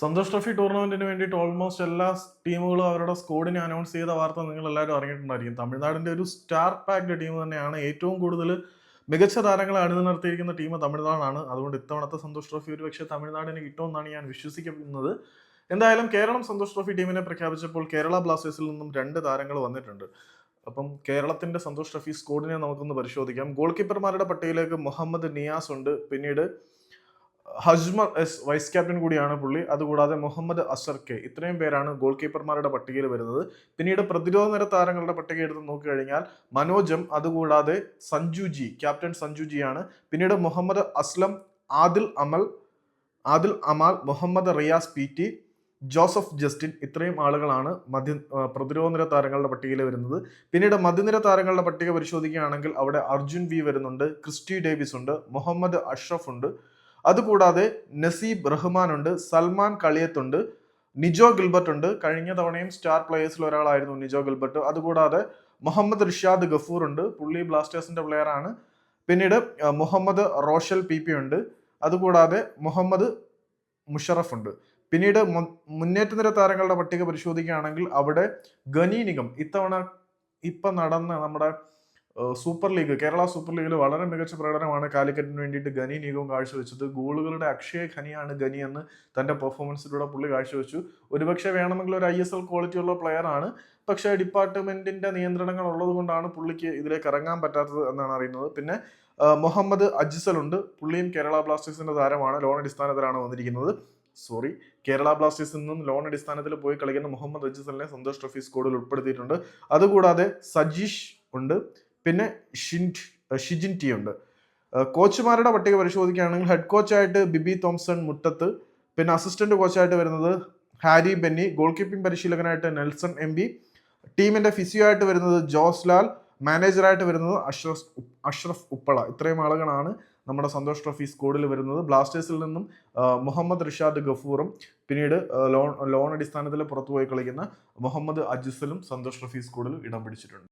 Santhosh trophy ടൂർണമെന്റിന് വേണ്ടിയിട്ട് almost എല്ലാ ടീമുകളും അവരുടെ സ്കോഡിനെ അനൗൺസ് ചെയ്ത വാർത്ത നിങ്ങൾ എല്ലാവരും അറിഞ്ഞിട്ടുണ്ടായിരിക്കും. തമിഴ്നാടിന്റെ ഒരു സ്റ്റാർ പാക്ഡ് ടീം തന്നെയാണ് ഏറ്റവും കൂടുതൽ മികച്ച താരങ്ങളെ അണിനിർത്തിയിരിക്കുന്ന ടീം തമിഴ്നാടാണ്. അതുകൊണ്ട് ഇത്തവണത്തെ സന്തോഷ് ട്രോഫി ഒരുപക്ഷെ തമിഴ്നാടിന് കിട്ടുമെന്നാണ് ഞാൻ വിശ്വസിക്കുന്നത്. എന്തായാലും കേരളം സന്തോഷ് ട്രോഫി ടീമിനെ പ്രഖ്യാപിച്ചപ്പോൾ കേരള ബ്ലാസ്റ്റേഴ്സിൽ നിന്നും രണ്ട് താരങ്ങൾ വന്നിട്ടുണ്ട്. അപ്പം കേരളത്തിന്റെ സന്തോഷ് ട്രോഫി സ്കോഡിനെ നമുക്കൊന്ന് പരിശോധിക്കാം. ഗോൾ കീപ്പർമാരുടെ പട്ടികയിലേക്ക് മുഹമ്മദ് നിയാസ് ഉണ്ട്. പിന്നീട് ഹജ്മർ എസ് വൈസ് ക്യാപ്റ്റൻ കൂടിയാണ് പുള്ളി. അതുകൂടാതെ മുഹമ്മദ് അസർ കെ ഇത്രയും പേരാണ് ഗോൾ കീപ്പർമാരുടെ പട്ടികയിൽ വരുന്നത്. പിന്നീട് പ്രതിരോധ നിര താരങ്ങളുടെ പട്ടിക എടുത്ത് നോക്കിക്കഴിഞ്ഞാൽ മനോജം അതുകൂടാതെ സഞ്ജു ജി ക്യാപ്റ്റൻ സഞ്ജു ജിയാണ് പിന്നീട് Muhammad Aslam Adil Amal Adil Amal Muhammad Riyas P T Joseph Justin ഇത്രയും ആളുകളാണ് മധ്യ പ്രതിരോധനിര പ്രതിരോധ നിര താരങ്ങളുടെ പട്ടികയിൽ വരുന്നത്. പിന്നീട് മധ്യനിര താരങ്ങളുടെ പട്ടിക പരിശോധിക്കുകയാണെങ്കിൽ അവിടെ അർജുൻ വി വരുന്നുണ്ട് ക്രിസ്റ്റി ഡേവിസ് ഉണ്ട് മുഹമ്മദ് അഷ്റഫ് ഉണ്ട് അതുകൂടാതെ നസീബ് റഹ്മാൻ ഉണ്ട് സൽമാൻ കളിയത്തുണ്ട് നിജോ ഗിൽബർട്ട് ഉണ്ട് കഴിഞ്ഞ തവണയും സ്റ്റാർ പ്ലേയേഴ്സിൽ ഒരാളായിരുന്നു നിജോ ഗിൽബർട്ട്. അതുകൂടാതെ മുഹമ്മദ് റിഷാദ് ഗഫൂർ ഉണ്ട് പുള്ളി ബ്ലാസ്റ്റേഴ്സിന്റെ പ്ലെയർ ആണ്. പിന്നീട് മുഹമ്മദ് റോഷൽ പി പി ഉണ്ട്. അതുകൂടാതെ മുഹമ്മദ് മുഷറഫ് ഉണ്ട്. പിന്നീട് മുന്നേറ്റ നിര താരങ്ങളുടെ പട്ടിക പരിശോധിക്കുകയാണെങ്കിൽ അവിടെ ഗനി നിഗം ഇത്തവണ ഇപ്പൊ നടന്ന നമ്മുടെ സൂപ്പർ ലീഗ് കേരള സൂപ്പർ ലീഗിൽ വളരെ മികച്ച പ്രകടനമാണ് കാലിക്കറ്റിന് വേണ്ടിയിട്ട് ഗനി നീഗവും കാഴ്ചവെച്ചത്. ഗോളുകളുടെ അക്ഷയ ഖനിയാണ് ഗനി എന്ന് തന്റെ പെർഫോമൻസിലൂടെ പുള്ളി കാഴ്ചവെച്ചു. ഒരുപക്ഷെ വേണമെങ്കിൽ ഒരു ഐ എസ് എൽ ക്വാളിറ്റി ഉള്ള പ്ലെയർ ആണ്. പക്ഷേ ഡിപ്പാർട്ട്മെന്റിന്റെ നിയന്ത്രണങ്ങൾ ഉള്ളത് കൊണ്ടാണ് പുള്ളിക്ക് ഇതിലേക്ക് ഇറങ്ങാൻ പറ്റാത്തത് എന്നാണ് അറിയുന്നത്. പിന്നെ മുഹമ്മദ് അജിസൽ ഉണ്ട്. പുള്ളിയും കേരള ബ്ലാസ്റ്റേഴ്സിന്റെ താരമാണ്. ലോൺ അടിസ്ഥാനത്തിലാണ് വന്നിരിക്കുന്നത്. സോറി കേരള ബ്ലാസ്റ്റേഴ്സിൽ നിന്നും ലോൺ അടിസ്ഥാനത്തിൽ പോയി കളിക്കുന്ന മുഹമ്മദ് അജിസലിനെ സന്തോഷ് ട്രോഫി സ്കോഡിൽ ഉൾപ്പെടുത്തിയിട്ടുണ്ട്. അതുകൂടാതെ സജീഷ് ഉണ്ട്. പിന്നെ ഷിൻഡ് ഷിജിൻ ടി ഉണ്ട്. കോച്ചുമാരുടെ പട്ടിക പരിശോധിക്കുകയാണെങ്കിൽ ഹെഡ് കോച്ചായിട്ട് ബിബി തോംസൺ മുട്ടത്ത് പിന്നെ അസിസ്റ്റന്റ് കോച്ചായിട്ട് വരുന്നത് ഹാരി ബെന്നി ഗോൾ കീപ്പിംഗ് പരിശീലകനായിട്ട് നെൽസൺ എം ബി ടീമിന്റെ ഫിസിയോ ആയിട്ട് വരുന്നത് ജോസ് ലാൽ മാനേജറായിട്ട് വരുന്നത് അഷ്റഫ് അഷ്റഫ് ഉപ്പള. ഇത്രയും ആളുകളാണ് നമ്മുടെ സന്തോഷ് ട്രോഫി സ്കോഡിൽ വരുന്നത്. ബ്ലാസ്റ്റേഴ്സിൽ നിന്നും മുഹമ്മദ് റിഷാദ് ഗഫൂറും പിന്നീട് ലോൺ ലോൺ അടിസ്ഥാനത്തിൽ പുറത്തുപോയി കളിക്കുന്ന മുഹമ്മദ് അജിസലും സന്തോഷ് ട്രോഫി സ്കോഡിൽ ഇടം പിടിച്ചിട്ടുണ്ട്.